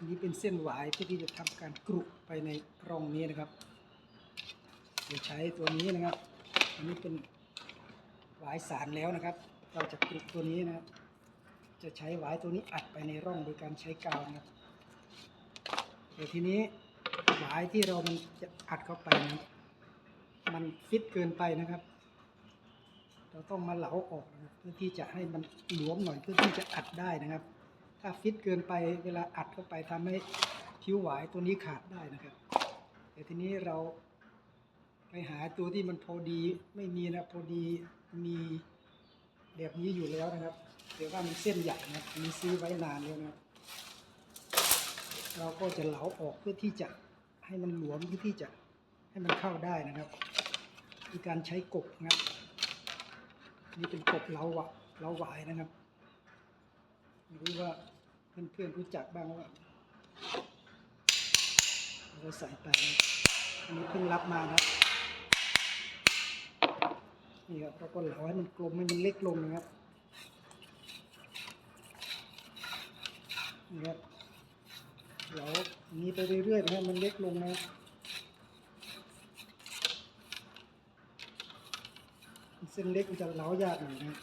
อันนี้เป็นเส้นหวายเพื่อที่จะทำการกรุไปในร่องนี้นะครับโดยใช้ตัวนี้นะครับ อันนี้เป็นหวายสารแล้วนะครับ เราจะกรุตัวนี้นะครับ จะใช้หวายตัวนี้อัดไปในร่องโดยการใช้กาวนะครับแต่ทีนี้หวายที่เรามันจะอัดเข้าไปนะมันฟิตเกินไปนะครับ เราต้องมาเหลาออกนะครับเพื่อที่จะให้มันหลวมหน่อยเพื่อที่จะอัดได้นะครับ ถ้าฟิตเกินไปเวลาอัดเข้าไปทำให้ผิวหวายตัวนี้ขาดได้นะครับ แต่ทีนี้เราไปหาตัวที่มันพอดีไม่มีนะพอดีมีแบบนี้อยู่แล้วนะครับแต่ว่ามันเส้นใหญ่นะมีซื้อไว้นานแล้วนะเราก็จะเหลาออกเพื่อที่จะให้มันหลวมเพื่อที่จะให้มันเข้าได้นะครับมีการใช้กบนะครับนี่เป็นกบเหลาหวะเล้าหวายนะครับ ไม่รู้ว่าเพื่อนๆรู้จักบ้างว่าเราใส่ไป อันนี้เพิ่งรับมานะนี่ครับเราก็เหลาให้มันกลมให้มันเล็กลงนะครับนี่ครับเหลาอย่างนี้ไปเรื่อยๆนะครับมันเล็กลงนะเส้นเล็กมันจะเหลายากหน่อยนะครับ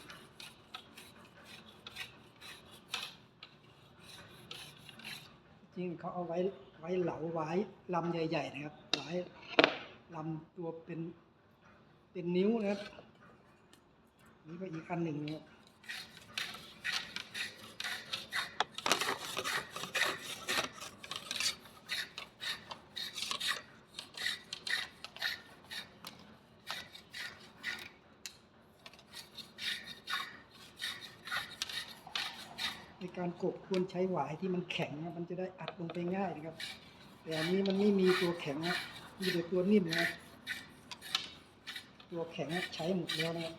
จริงเขาเอาไว้ไว้เหลาไว้ลำใหญ่ ๆ นะครับไว้ลำตัวเป็นเป็นนิ้วนะครับนี่ก็อีกอันหนึ่งนะครับ การกบควรใช้หวายที่มันแข็งนะมันจะได้อัดลงไปง่ายนะครับ แต่อันนี้มันไม่มีตัวแข็งนะมีแต่ตัวนิ่มนะตัวแข็งใช้หมดแล้วนะครับ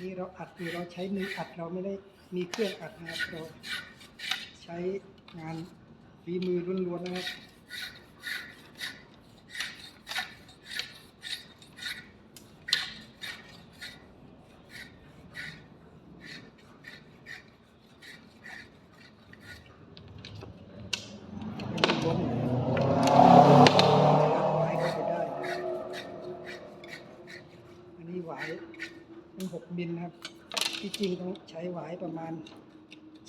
นี่เราอัดคือเราใช้มืออัดเราไม่ได้มีเครื่องอัดนะครับเราใช้งานฝีมือล้วนๆนะครับ เป็นล้วนหวายก็จะได้นะครับอั นี้หวายเป็นหกมิลครับ ที่จริงต้องใช้หวายประมาณ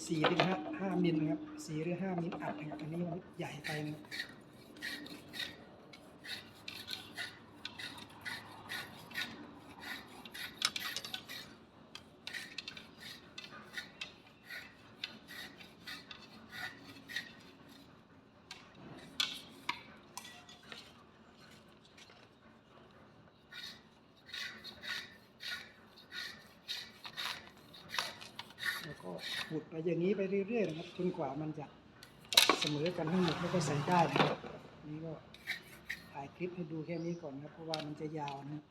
สี่ถึงห้าห้ามิลครับสี่หรือห้ามิลอัดนะครับอันนี้มันใหญ่ไปนะครับ ก็ขุดไปอย่างนี้ไปเรื่อยๆนะครับจนกว่ามันจะเสมอกันทั้งหมดแล้วก็ใส่ได้นะครับนี่ก็ถ่ายคลิปให้ดูแค่นี้ก่อนนะครับเพราะว่ามันจะยาวนะครับ